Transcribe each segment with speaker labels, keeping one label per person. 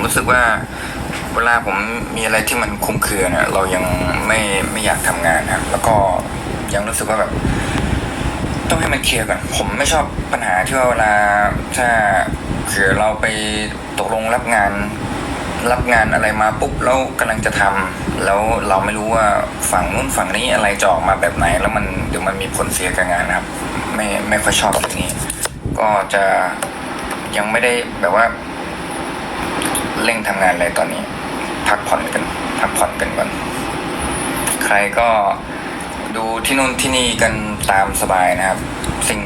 Speaker 1: ผมรู้สึกว่าเวลาผมมีอะไรที่มันคลุมเครือเนี่ยเรายังไม่ไม่อยากทำงานนะครับแล้วก็ยังรู้สึกว่าแบบต้องให้มันเคลียร์ก่อนผมไม่ชอบปัญหาที่ว่าเวลาถ้าคือเราไปตกลงรับงาน รับงานอะไรมาปุ๊บแล้วกำลังจะทำแล้วเราไม่รู้ว่าฝั่งนู้นฝั่งนี้อะไรจะออกมาแบบไหน แล้วมันเดี๋ยวมันมีผลเสียกับงานนะครับ ไม่ไม่ค่อยชอบเรื่องนี้ ก็จะยังไม่ได้แบบว่า เร่งทำงานเลยตอนนี้ พักผ่อนกันพักผ่อนกันก่อนใครก็ดูที่นู่นที่นี่กันตามสบายนะครับ สิ่ง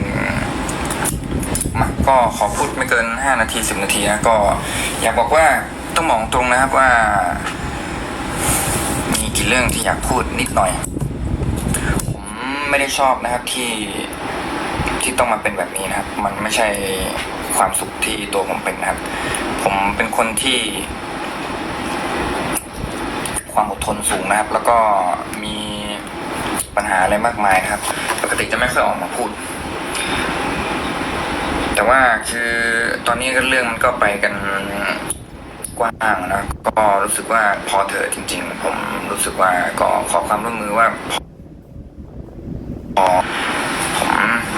Speaker 1: มาก็ขอพูดไม่เกิน 5 นาที 10 นาทีนะก็อยากบอกว่าต้องมองตรงนะครับว่า มีกี่เรื่องที่อยากพูดนิดหน่อย ผมไม่ได้ชอบนะครับที่ที่ต้องมาเป็นแบบนี้นะครับ มันไม่ใช่ความสุขที่ตัวผมเป็นนะครับ ผมเป็นคนที่ ความอดทนสูงนะครับ แล้วก็มีปัญหาอะไรมากมายนะครับ ปกติจะไม่ค่อยออกมาพูด แต่ว่าคือตอนนี้ก็เรื่องมันก็ไปกันกว้างนะก็รู้สึกว่าพอเถอะจริง ๆ ผมรู้สึกว่าก็ขอความร่วมมือว่าพอ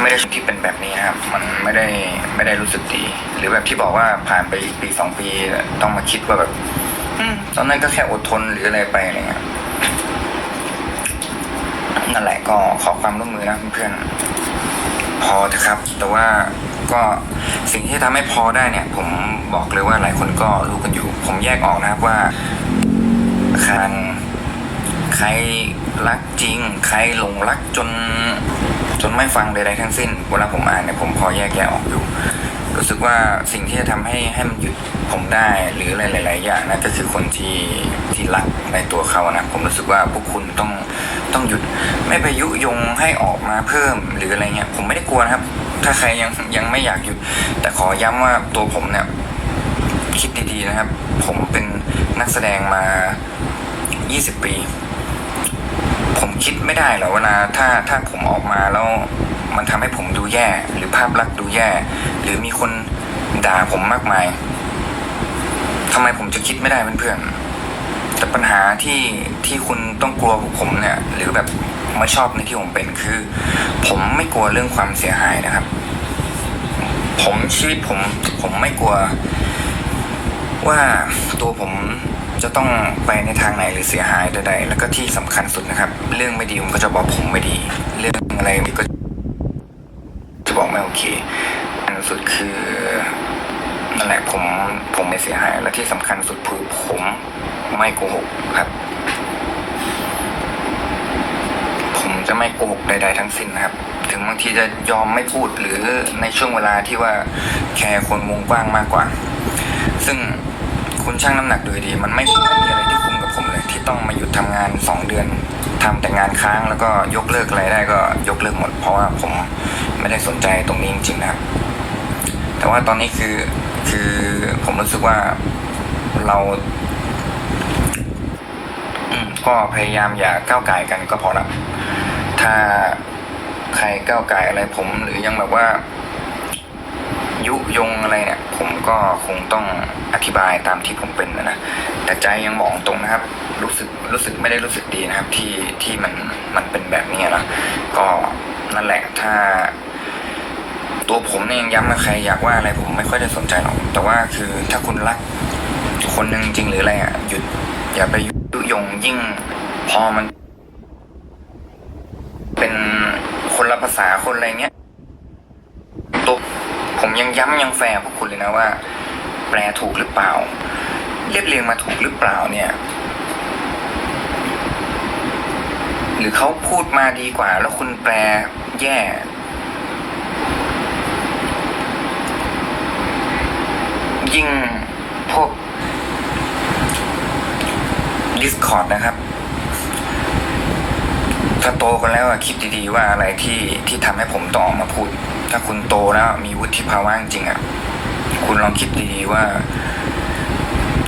Speaker 1: ไม่ได้ชอบที่เป็นแบบนี้ครับ มันไม่ได้ไม่ได้รู้สึกดี หรือแบบที่บอกว่าผ่านไปอีกปีสองปีต้องมาคิดว่าแบบอตอนนั้นก็แค่อดทนหรืออะไรไปอะไรเงี้ยนั่นแหละก็ขอความร่วมมือนะเพื่อนๆพอเถอะครับ แต่ว่าก็สิ่งที่ทำให้พอได้เนี่ย ผมบอกเลยว่าหลายคนก็รู้กันอยู่ ผมแยกออกนะครับว่าใครใครรักจริง ใครหลงรักจน จนไม่ฟังใดๆทั้งสิ้น เวลาผมอ่านเนี่ยผมพอแยกแยะออกอยู่ รู้สึกว่าสิ่งที่จะทำให้ให้มันหยุดผมได้หรืออะไรหลายๆอย่างนะก็คือคนที่ที่รักในตัวเขานะผมรู้สึกว่าพวกคุณต้องต้องหยุดไม่ไปยุยงให้ออกมาเพิ่มหรืออะไรเงี้ยผมไม่ได้กลัวนะครับ ถ้าใครยังยังไม่อยากหยุด แต่ขอย้ำว่าตัวผมเนี่ยคิดดีๆนะครับ ผมเป็นนักแสดงมา 20 ปี ผมคิดไม่ได้หรอกเวลาถ้าถ้าผมออกมาแล้วมันทำให้ผมดูแย่ หรือภาพลักษณ์ดูแย่ หรือมีคนด่าผมมากมายทำไมผมจะคิดไม่ได้เพื่อนๆแต่ปัญหาที่ที่คุณต้องกลัวผมเนี่ย หรือแบบไม่ชอบในที่ผมเป็นคือ ผมไม่กลัวเรื่องความเสียหายนะครับ ผมชีวิตผมผมไม่กลัวว่าตัวผม จะต้องไปในทางไหนหรือเสียหายใดๆ แล้วก็ที่สำคัญสุดนะครับ เรื่องไม่ดีผมก็จะบอกผมไม่ดี เรื่องอะไรก็จะบอกไม่โอเค อันสุดคือนั่นแหละผมผมไม่เสียหาย และที่สำคัญสุดคือผมไม่โกหกครับ ผมจะไม่โกหกใด ๆ ทั้งสิ้นนะครับ ถึงบางทีจะยอมไม่พูดหรือในช่วงเวลาที่ว่าแคร์คนวงกว้างมากกว่า ซึ่ง คุณช่างน้ำหนักดูดี มันไม่ไม่มีอะไรที่คุ้มกับผมเลย ที่ต้องมาหยุดทำงานสองเดือนทำแต่งานค้างแล้วก็ยกเลิกอะไรได้ก็ยกเลิกหมด เพราะว่าผมไม่ได้สนใจตรงนี้จริงๆนะครับ แต่ว่าตอนนี้คือคือผมรู้สึกว่าเราอืมก็พยายามอย่าก้าวไก่กันก็พอละถ้าใครก้าวไก่อะไรผมหรือยังแบบว่า ยุยงอะไรเนี่ย ผม ก็คงต้องอธิบายตามที่ผมเป็นนะนะแต่ใจยังมองตรงนะครับ รู้สึกรู้สึกไม่ได้รู้สึกดีนะครับที่ที่มันมันเป็นแบบนี้นะก็นั่นแหละถ้า ตัวผมเนี่ยยังย้ำกับใครอยากว่าอะไรผมไม่ค่อยได้สนใจหรอกแต่ว่าคือถ้าคุณรักคนหนึ่งจริงหรืออะไรอะหยุดอย่าไปยุยงยิ่งพอมัน เป็นคนละภาษาคนอะไรเงี้ย ผมยังย้ำยังแฟร์พวกคุณเลยนะว่า แปลถูกหรือเปล่า เรียบเรียงมาถูกหรือเปล่าเนี่ย หรือเขาพูดมาดีกว่า แล้วคุณแปลแย่ ยิ่งพวก Discord นะครับ ถ้าโตกันแล้วคิดดีๆว่าอะไรที่ที่ทำให้ผมต้องออกมาพูด ถ้าคุณโตแล้วมีวุฒิภาวะจริงอะ่ะ คุณลองคิดดีๆว่า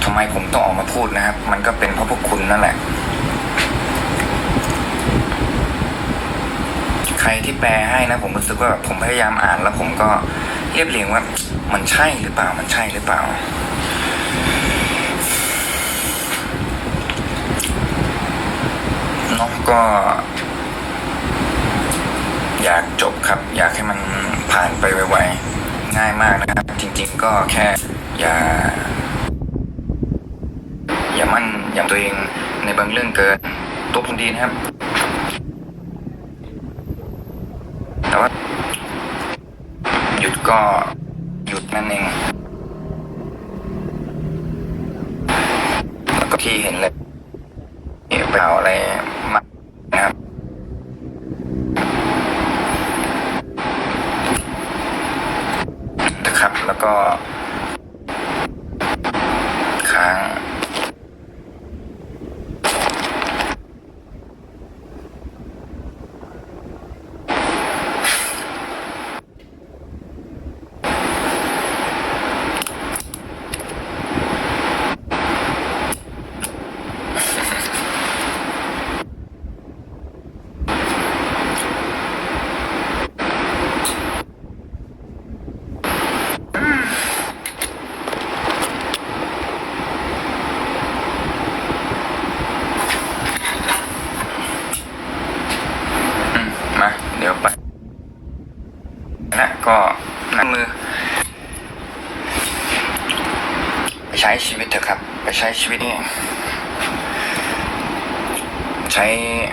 Speaker 1: ทำไมผมต้องออกมาพูดนะครับ มันก็เป็นเพราะพวกคุณนั่นแหละ ใครที่แปลให้นะ ผมรู้สึกว่าผมพยายามอ่านแล้วผมก็เรียบเรียงว่า มันใช่หรือเปล่า มันใช่หรือเปล่าเนาะก็ อยากจบครับ อยากให้มัน ผ่านไปไวๆง่ายมากนะครับ จริง ๆ ก็แค่อย่า อย่ามั่นอย่าตัวเองในบางเรื่องเกินตัวผมดีนะครับ แต่ว่า หยุดก็หยุดนั่นเองแล้วก็ที่เห็นเลยเปล่าอะไรมากนะครับ นะครับ แล้วก็ ค้าง อืมมา เดี๋ยวไปนะ ก็นั่งมือ ไปใช้ชีวิตเถอะครับ ไปใช้ชีวิตนี่ใช้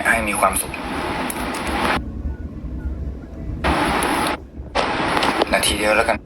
Speaker 1: ให้มีความสุข นาทีเดียวแล้วกัน